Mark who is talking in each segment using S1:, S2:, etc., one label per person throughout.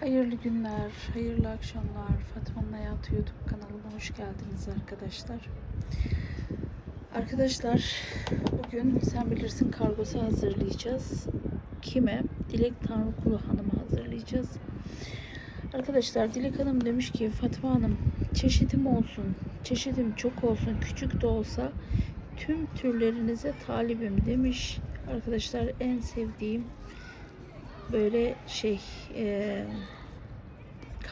S1: Hayırlı günler, hayırlı akşamlar. Fatma'nın Hayatı YouTube kanalıma hoş geldiniz arkadaşlar. Arkadaşlar bugün sen bilirsin kargosu hazırlayacağız. Kime? Dilek Tanrıkulu Hanım'a hazırlayacağız. Arkadaşlar Dilek Hanım demiş ki Fatma Hanım çeşidim olsun, çeşidim çok olsun, küçük de olsa tüm türlerinize talibim demiş. Arkadaşlar en sevdiğim böyle şey e,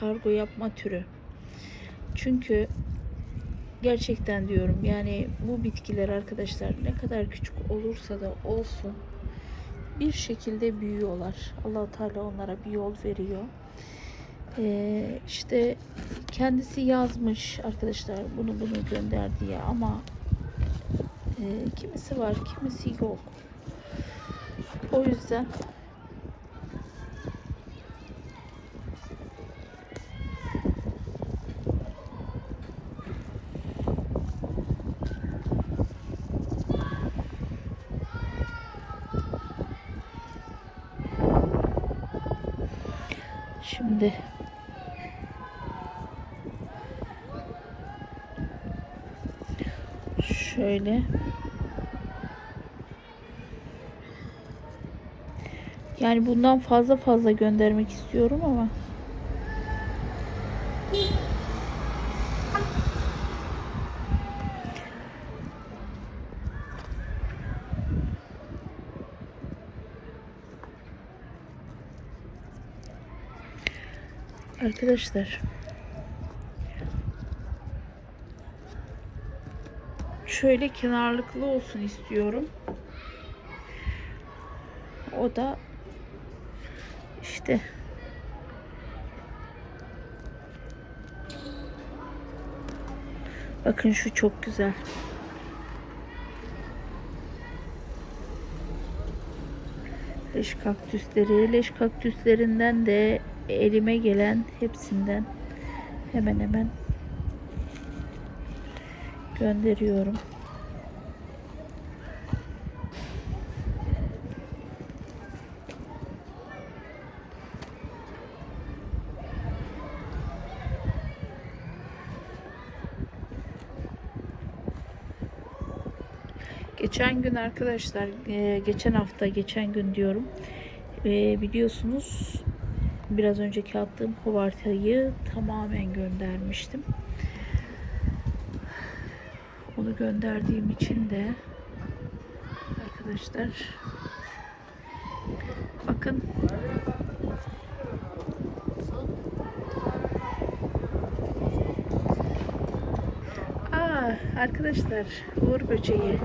S1: kargo yapma türü. Çünkü gerçekten diyorum yani bu bitkiler arkadaşlar ne kadar küçük olursa da olsun bir şekilde büyüyorlar. allah Teala onlara bir yol veriyor. Ee, işte kendisi yazmış arkadaşlar bunu bunu gönder diye ama e, kimisi var kimisi yok. O yüzden Şimdi şöyle. Yani bundan fazla fazla göndermek istiyorum ama. Arkadaşlar şöyle kenarlıklı olsun istiyorum. O da işte Bakın şu çok güzel. Leş kaktüsleri, leş kaktüslerinden de elime gelen hepsinden hemen hemen gönderiyorum. Geçen gün arkadaşlar, e, geçen hafta, geçen gün diyorum. e, Biliyorsunuz biraz önceki attığım hovartayı tamamen göndermiştim. Onu gönderdiğim için de arkadaşlar bakın Aa, arkadaşlar uğur böceği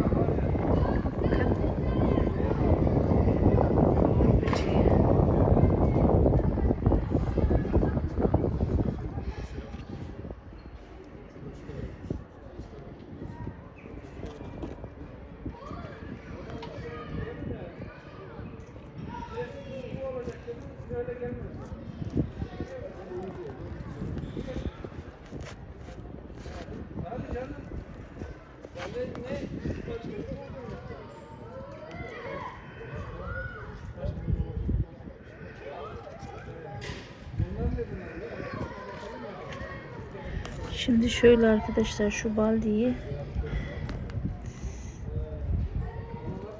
S1: Şimdi şöyle arkadaşlar şu baldiyi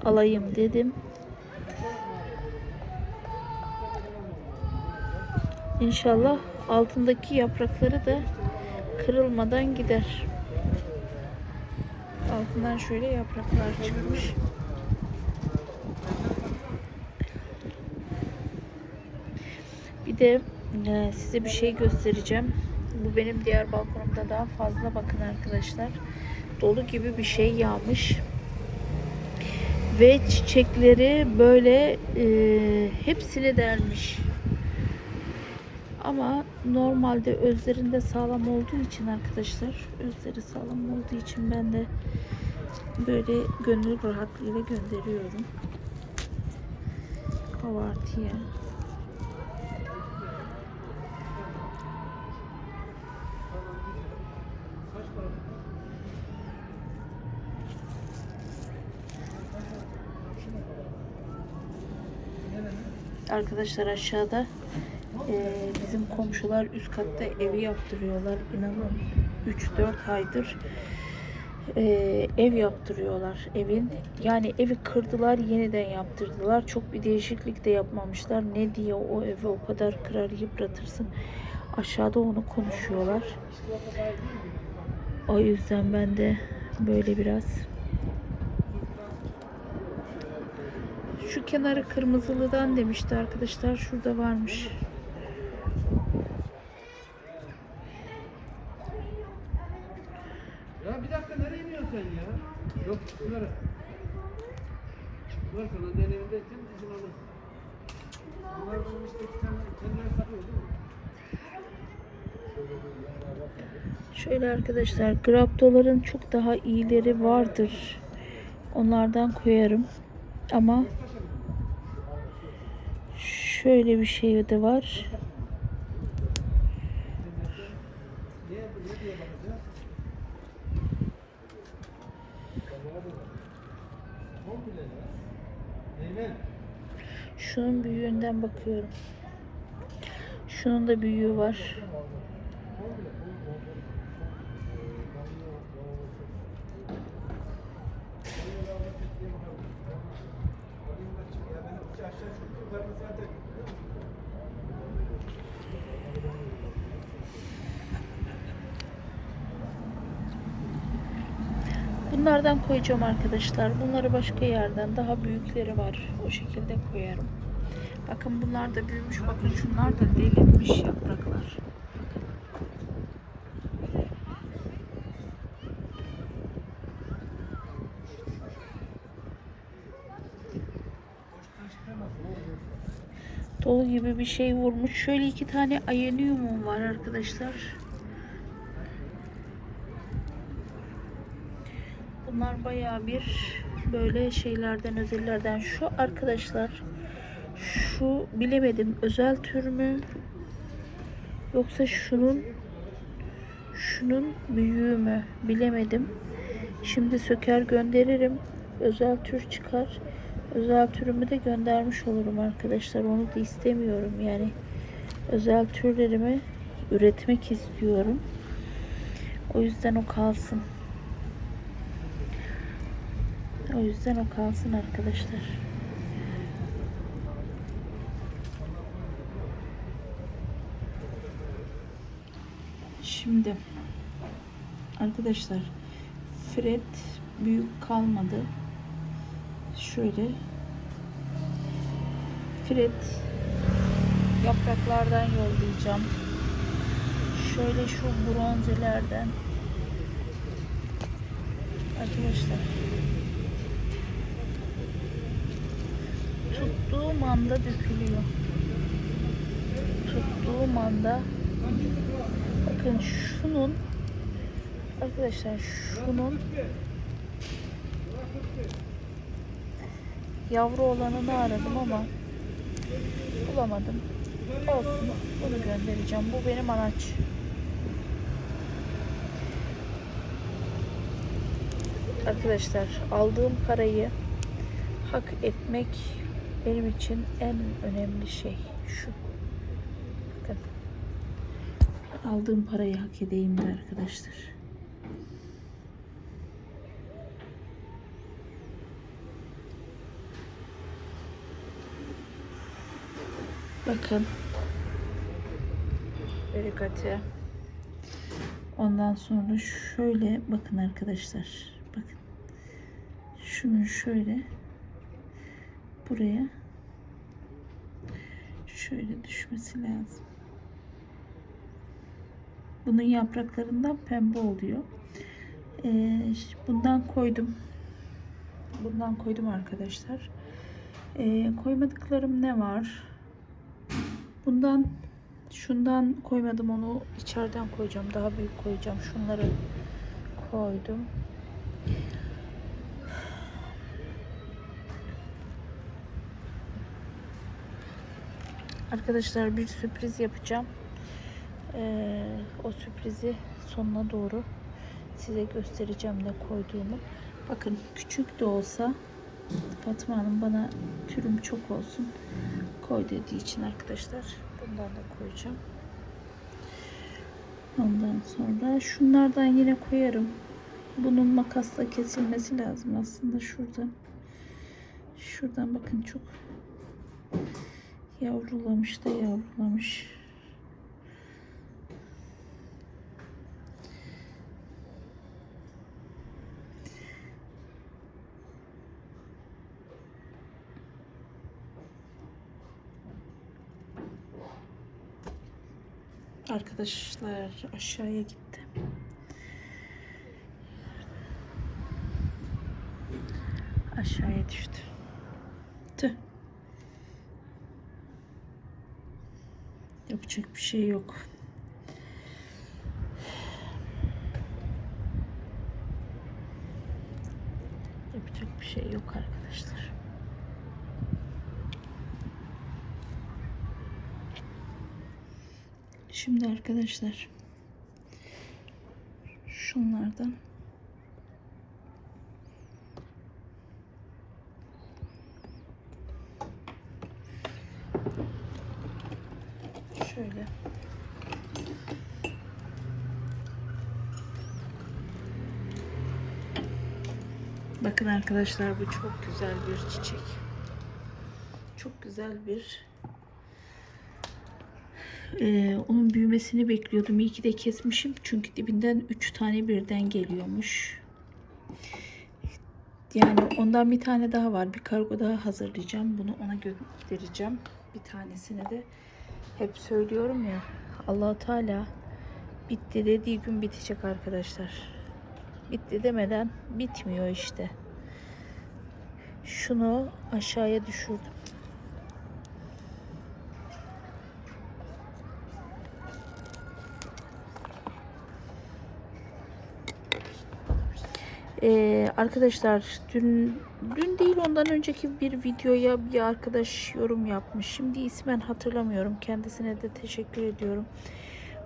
S1: alayım dedim. İnşallah altındaki yaprakları da kırılmadan gider. Altından şöyle yapraklar çıkmış. Bir de e, size bir şey göstereceğim. Bu benim diğer balkonumda daha fazla bakın arkadaşlar. Dolu gibi bir şey yağmış. Ve çiçekleri böyle e, hepsini delmiş. Ama normalde özlerinde sağlam olduğu için arkadaşlar, özleri sağlam olduğu için ben de böyle gönül rahatlığıyla gönderiyorum. Kavartıya. Arkadaşlar aşağıda Ee, bizim komşular üst katta evi yaptırıyorlar. İnanın 3-4 aydır ee, ev yaptırıyorlar evin. Yani evi kırdılar yeniden yaptırdılar. Çok bir değişiklik de yapmamışlar. Ne diye o evi o kadar kırar yıpratırsın. Aşağıda onu konuşuyorlar. O yüzden ben de böyle biraz şu kenarı kırmızılıdan demişti arkadaşlar. Şurada varmış.
S2: Ya bir dakika nereye iniyorsun sen ya? Yok şunları. Bunlar sana deneyimde için bizim alır. Bunlar benim işte kendileri satıyor değil mi?
S1: Şöyle arkadaşlar Graptoların çok daha iyileri vardır. Onlardan koyarım. Ama şöyle bir şey de var. Şunun büyüğünden bakıyorum. Şunun da büyüğü var.
S2: Ya benim iki aşağı şu yukarıda zaten.
S1: Bunlardan koyacağım arkadaşlar. Bunları başka yerden daha büyükleri var. O şekilde koyarım. Bakın bunlar da büyümüş. Bakın şunlar da delinmiş yapraklar. Dolu gibi bir şey vurmuş. Şöyle iki tane ayenyumum var arkadaşlar. Bayağı bir böyle şeylerden özellerden. Şu arkadaşlar şu bilemedim özel tür mü yoksa şunun şunun büyüğü mü bilemedim. Şimdi söker gönderirim. Özel tür çıkar. Özel türümü de göndermiş olurum arkadaşlar. Onu da istemiyorum yani. Özel türlerimi üretmek istiyorum. O yüzden o kalsın. O yüzden o kalsın arkadaşlar. Şimdi arkadaşlar Fred büyük kalmadı. Şöyle Fred yapraklardan yollayacağım. Şöyle şu bronzelerden arkadaşlar tuttuğum anda dökülüyor. Tuttuğum anda bakın şunun arkadaşlar şunun yavru olanını aradım ama bulamadım. Olsun bunu göndereceğim. Bu benim anaç. Arkadaşlar aldığım parayı hak etmek benim için en önemli şey şu. Bakın. Aldığım parayı hak edeyim de arkadaşlar. Bakın. Verikati. Ondan sonra şöyle bakın arkadaşlar. Bakın. Şunun şöyle buraya şöyle düşmesi lazım. Bunun yapraklarından pembe oluyor. Ee, bundan koydum. Bundan koydum arkadaşlar. Ee, koymadıklarım ne var? Bundan şundan koymadım onu içeriden koyacağım. Daha büyük koyacağım. Şunları koydum. Arkadaşlar bir sürpriz yapacağım. Ee, o sürprizi sonuna doğru size göstereceğim ne koyduğumu. Bakın küçük de olsa Fatma Hanım bana türüm çok olsun koy dediği için arkadaşlar Bundan da koyacağım. Ondan sonra şunlardan yine koyarım. Bunun makasla kesilmesi lazım aslında şuradan. Şuradan bakın çok yavrulamış da yavrulamış. Arkadaşlar aşağıya gitti. Aşağıya düştü. Tüh. Yapacak bir şey yok. Yapacak bir şey yok arkadaşlar. Şimdi arkadaşlar şunlardan şöyle Bakın arkadaşlar bu çok güzel bir çiçek. Çok güzel bir ee, onun büyümesini bekliyordum. İyi ki de kesmişim. Çünkü dibinden 3 tane birden geliyormuş. Yani ondan bir tane daha var. Bir kargo daha hazırlayacağım. Bunu ona göndereceğim. Bir tanesini de hep söylüyorum ya. allah Teala bitti dediği gün bitecek arkadaşlar. Bitti demeden bitmiyor işte. Şunu aşağıya düşürdüm. Ee, arkadaşlar dün dün değil ondan önceki bir videoya bir arkadaş yorum yapmış. Şimdi ismen hatırlamıyorum. Kendisine de teşekkür ediyorum.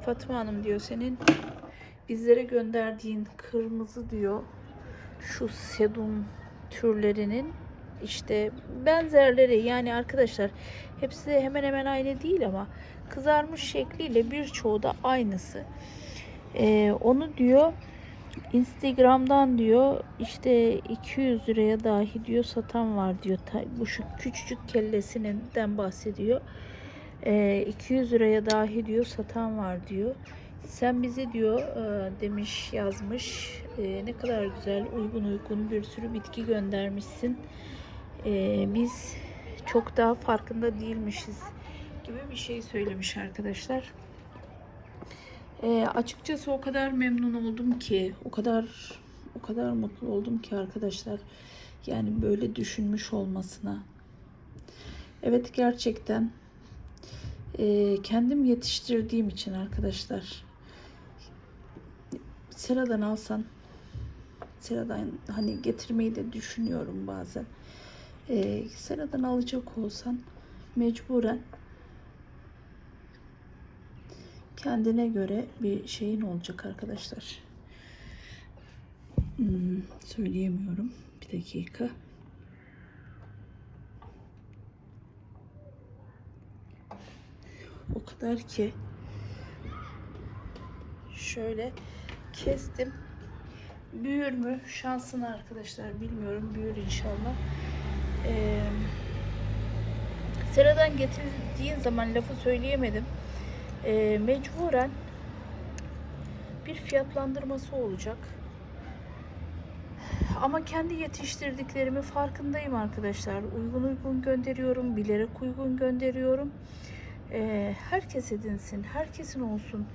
S1: Fatma Hanım diyor senin bizlere gönderdiğin kırmızı diyor şu sedum türlerinin işte benzerleri yani arkadaşlar hepsi hemen hemen aynı değil ama kızarmış şekliyle birçoğu da aynısı. Ee, onu diyor Instagram'dan diyor işte 200 liraya dahi diyor satan var diyor. Bu şu küçücük kellesinden bahsediyor. Ee, 200 liraya dahi diyor satan var diyor. Sen bize diyor e, demiş yazmış e, ne kadar güzel uygun uygun bir sürü bitki göndermişsin. E, biz çok daha farkında değilmişiz gibi bir şey söylemiş arkadaşlar. E, açıkçası o kadar memnun oldum ki, o kadar o kadar mutlu oldum ki arkadaşlar. Yani böyle düşünmüş olmasına. Evet gerçekten e, kendim yetiştirdiğim için arkadaşlar. Sera'dan alsan, Sera'dan hani getirmeyi de düşünüyorum bazen. E, Sera'dan alacak olsan mecburen kendine göre bir şeyin olacak arkadaşlar. Hmm, söyleyemiyorum. Bir dakika. O kadar ki şöyle kestim. Büyür mü? Şansını arkadaşlar bilmiyorum. Büyür inşallah. Ee, Sıradan getirdiğin zaman lafı söyleyemedim e, mecburen bir fiyatlandırması olacak. Ama kendi yetiştirdiklerimi farkındayım arkadaşlar. Uygun uygun gönderiyorum, bilerek uygun gönderiyorum. E, herkes edinsin, herkesin olsun.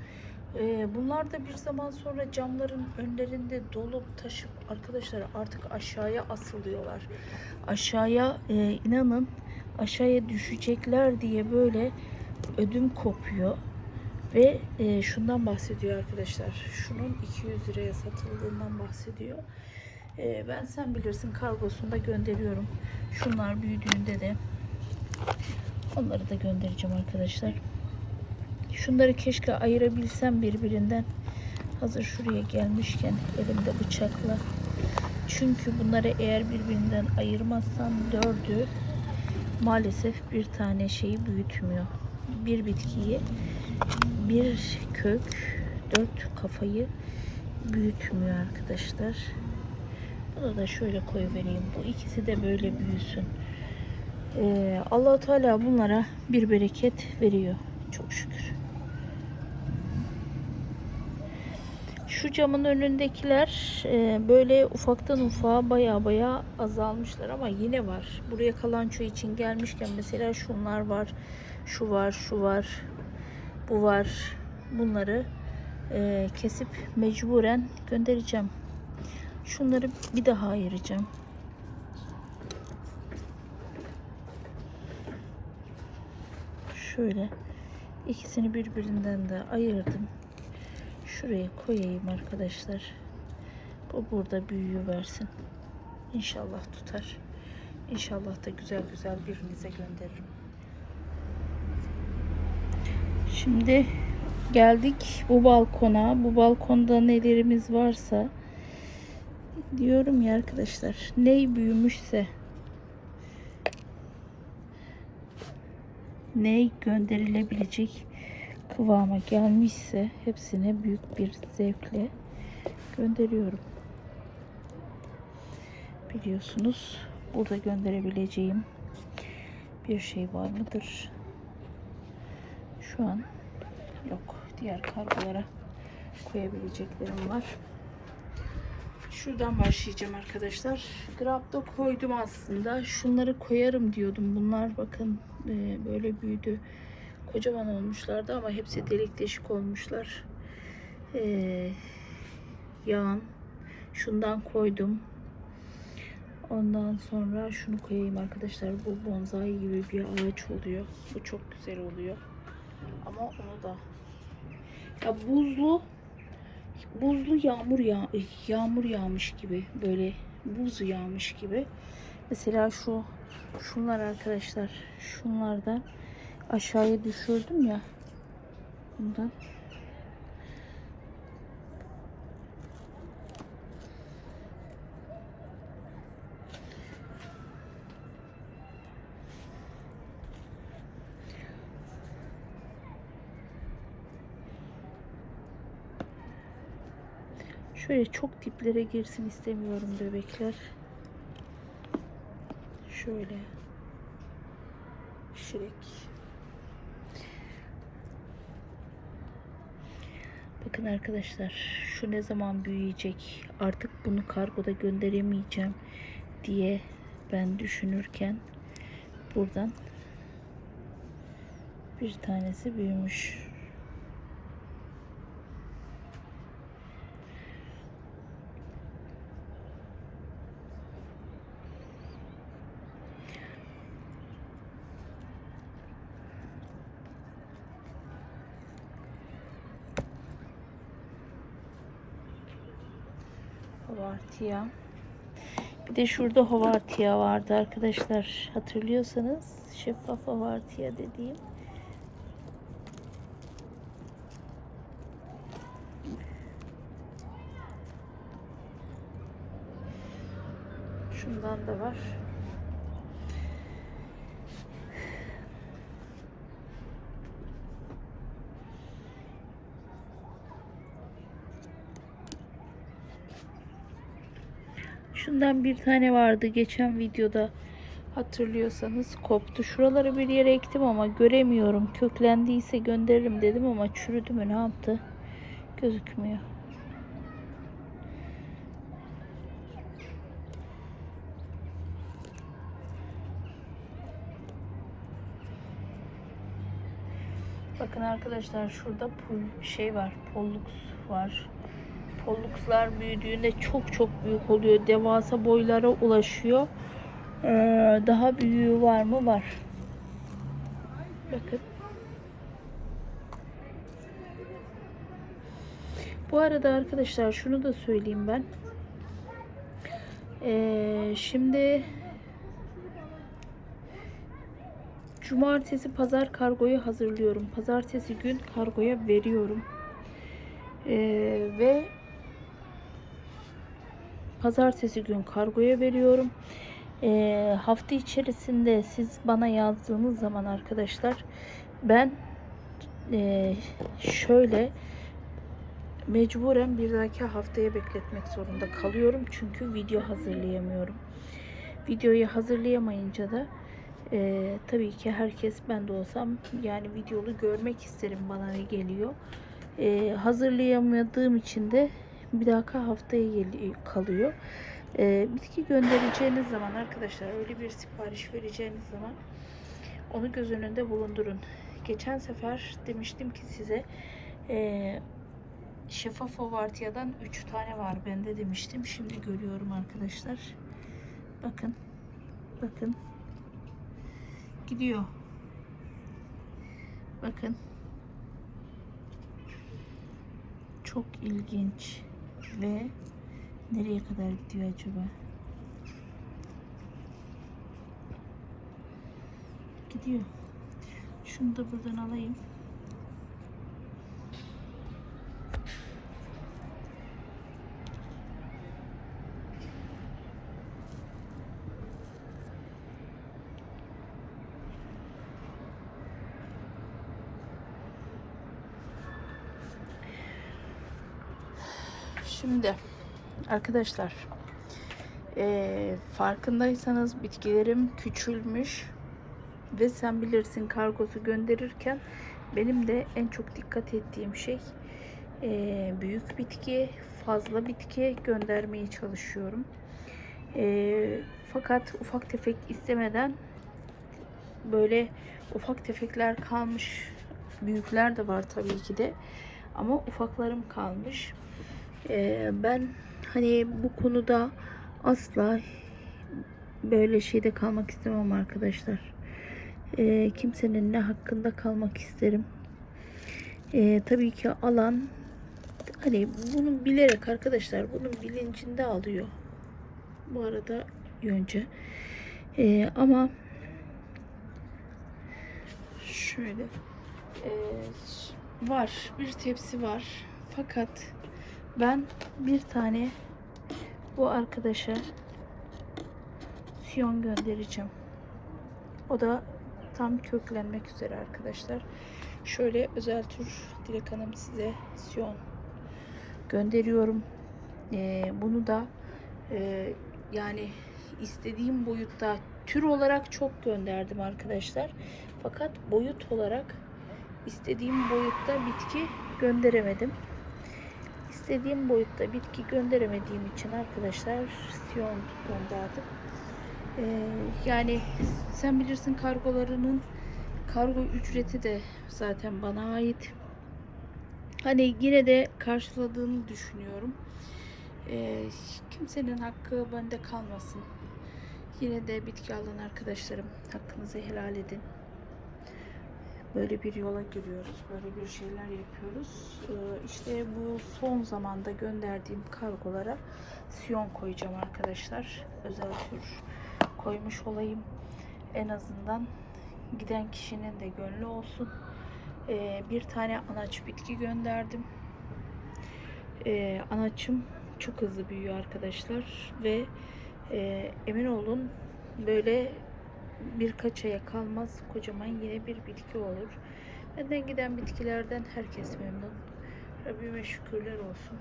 S1: E, bunlar da bir zaman sonra camların önlerinde dolup taşıp arkadaşlar artık aşağıya asılıyorlar. Aşağıya e, inanın aşağıya düşecekler diye böyle ödüm kopuyor. Ve e, şundan bahsediyor arkadaşlar. Şunun 200 liraya satıldığından bahsediyor. E, ben sen bilirsin kargosunda gönderiyorum. Şunlar büyüdüğünde de onları da göndereceğim arkadaşlar. Şunları keşke ayırabilsem birbirinden. Hazır şuraya gelmişken elimde bıçakla. Çünkü bunları eğer birbirinden ayırmazsam dördü maalesef bir tane şeyi büyütmüyor. bir bitkiyi bir kök dört kafayı büyütmüyor arkadaşlar. Bunu da şöyle koyuvereyim. Bu ikisi de böyle büyüsün. Ee, allah Teala bunlara bir bereket veriyor. Çok şükür. Şu camın önündekiler e, böyle ufaktan ufağa baya baya azalmışlar ama yine var. Buraya kalanço için gelmişken mesela şunlar var. Şu var, şu var. Bu var. Bunları e, kesip mecburen göndereceğim. Şunları bir daha ayıracağım. Şöyle ikisini birbirinden de ayırdım. Şuraya koyayım arkadaşlar. Bu burada büyüyor versin. İnşallah tutar. İnşallah da güzel güzel birinize gönderirim. Şimdi geldik bu balkona. Bu balkonda nelerimiz varsa diyorum ya arkadaşlar ney büyümüşse ney gönderilebilecek kıvama gelmişse hepsine büyük bir zevkle gönderiyorum. Biliyorsunuz burada gönderebileceğim bir şey var mıdır? Şu an yok. Diğer kargolara koyabileceklerim var. Şuradan başlayacağım arkadaşlar. Grab'da koydum aslında. Şunları koyarım diyordum. Bunlar bakın e, böyle büyüdü. Kocaman olmuşlardı ama hepsi delik deşik olmuşlar. E, yağın. Şundan koydum. Ondan sonra şunu koyayım arkadaşlar. Bu bonsai gibi bir ağaç oluyor. Bu çok güzel oluyor. Ama onu da ya buzlu buzlu yağmur yağ yağmur yağmış gibi böyle buz yağmış gibi. Mesela şu şunlar arkadaşlar şunlardan aşağıya düşürdüm ya bundan Şöyle çok diplere girsin istemiyorum bebekler. Şöyle. Şirek. Bakın arkadaşlar şu ne zaman büyüyecek artık bunu kargoda gönderemeyeceğim diye ben düşünürken buradan bir tanesi büyümüş. Havartiya. Bir de şurada havartiya vardı arkadaşlar. Hatırlıyorsanız şeffaf havartiya dediğim. Şundan da var. Şundan bir tane vardı geçen videoda hatırlıyorsanız koptu. Şuraları bir yere ektim ama göremiyorum. Köklendiyse gönderirim dedim ama çürüdü mü ne yaptı? Gözükmüyor. Bakın arkadaşlar şurada pul şey var. Pollux var. Polluxlar büyüdüğünde çok çok büyük oluyor. Devasa boylara ulaşıyor. Ee, daha büyüğü var mı? Var. Bakın. Bu arada arkadaşlar şunu da söyleyeyim ben. Ee, şimdi Cumartesi pazar kargoyu hazırlıyorum. Pazartesi gün kargoya veriyorum. Ee, ve pazartesi gün kargoya veriyorum. Ee, hafta içerisinde siz bana yazdığınız zaman arkadaşlar ben Ee, şöyle mecburen bir dahaki haftaya bekletmek zorunda kalıyorum. Çünkü video hazırlayamıyorum. Videoyu hazırlayamayınca da e, tabii ki herkes ben de olsam yani videolu görmek isterim bana ne geliyor. E, hazırlayamadığım için de bir dahaki haftaya geliyor, kalıyor. E, bitki göndereceğiniz zaman arkadaşlar öyle bir sipariş vereceğiniz zaman onu göz önünde bulundurun. Geçen sefer demiştim ki size e, şeffaf ovartiyadan 3 tane var bende demiştim. Şimdi görüyorum arkadaşlar. Bakın. Bakın. Gidiyor. Bakın. Çok ilginç ve nereye kadar gidiyor acaba? Gidiyor. Şunu da buradan alayım. Şimdi arkadaşlar eee, farkındaysanız bitkilerim küçülmüş ve sen bilirsin kargosu gönderirken benim de en çok dikkat ettiğim şey eee, büyük bitki fazla bitki göndermeye çalışıyorum. Eee, fakat ufak tefek istemeden böyle ufak tefekler kalmış büyükler de var tabii ki de ama ufaklarım kalmış. Ee, ben hani bu konuda asla böyle şeyde kalmak istemem arkadaşlar. Ee, kimsenin ne hakkında kalmak isterim. Ee, tabii ki alan hani bunu bilerek arkadaşlar bunun bilincinde alıyor. Bu arada önce. Ee, ama şöyle ee, var bir tepsi var fakat ben bir tane bu arkadaşa siyon göndereceğim. O da tam köklenmek üzere arkadaşlar. Şöyle özel tür Dilek Hanım size siyon gönderiyorum. Ee, bunu da e, yani istediğim boyutta tür olarak çok gönderdim arkadaşlar. Fakat boyut olarak istediğim boyutta bitki gönderemedim istediğim boyutta bitki gönderemediğim için arkadaşlar siyon gönderdim. Ee, yani sen bilirsin kargolarının kargo ücreti de zaten bana ait. Hani yine de karşıladığını düşünüyorum. Ee, kimsenin hakkı bende kalmasın. Yine de bitki alan arkadaşlarım hakkınızı helal edin böyle bir yola giriyoruz. Böyle bir şeyler yapıyoruz. Ee, işte bu son zamanda gönderdiğim kargolara siyon koyacağım arkadaşlar. Özel tür koymuş olayım. En azından giden kişinin de gönlü olsun. Ee, bir tane anaç bitki gönderdim. Ee, anaçım çok hızlı büyüyor arkadaşlar ve e, emin olun böyle birkaç aya kalmaz kocaman yine bir bitki olur. Benden giden bitkilerden herkes memnun. Rabbime şükürler olsun.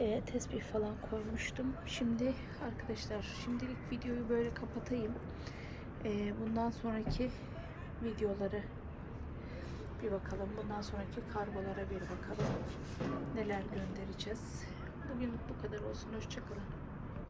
S1: Ee, tesbih falan koymuştum. Şimdi arkadaşlar şimdilik videoyu böyle kapatayım. Ee, bundan sonraki videoları bir bakalım. Bundan sonraki kargolara bir bakalım. Neler göndereceğiz. Bugünlük bu kadar olsun. Hoşçakalın.